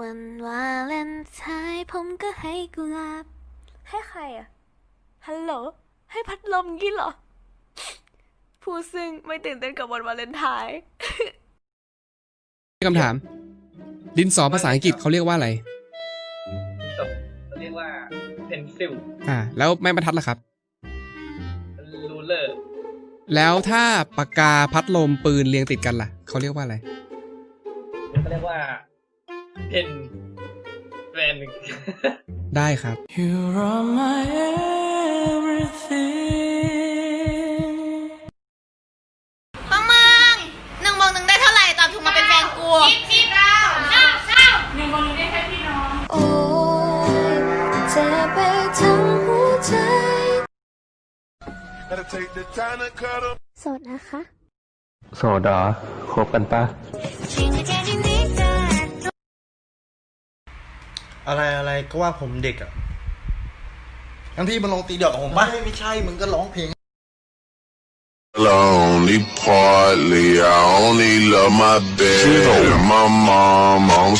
วันวาเลนไทน์ผมก็ให้กุหลาบ ให้ใครอะฮัลโหล ให้พัดลมงี้เหรอ ผู้ซึ่งไม่ตื่นเต้นกับวันวาเลนไทน์ คำถาม ดินสอภาษาอังกฤษเขาเรียกว่าอะไรจบเรียกว่าเพนซิลอ่า แล้วไม้บรรทัดล่ะครับ รูเลอร์แล้วถ้าปากกาพัดลมปืนเรียงติดกันล่ะ เขาเรียกว่าอะไร เขาเรียกว่า เพนแวนได้ครับ You are my everything. ปังมังหนึ่งบวกหนึ่งได้เท่าไหร่ตอบถูกมาเป็นแฟนกูสิบสิบเราเก้าเก้าหนึ่งบวกหนึ่งได้แค่พี่น้องโอ้ยเจ็บไปทั้งหัวใจ Gotta take the time to cut 'em. โสดนะคะ โสดเหรอคบกันปะ อะไรอะไรก็ว่าผมเด็กอะงั้นพี่มาลองตีเดี่ยวกับผมป่ะไม่ใช่ มึงก็ร้องเพลง Lonely partly, I only love my bed and my mom on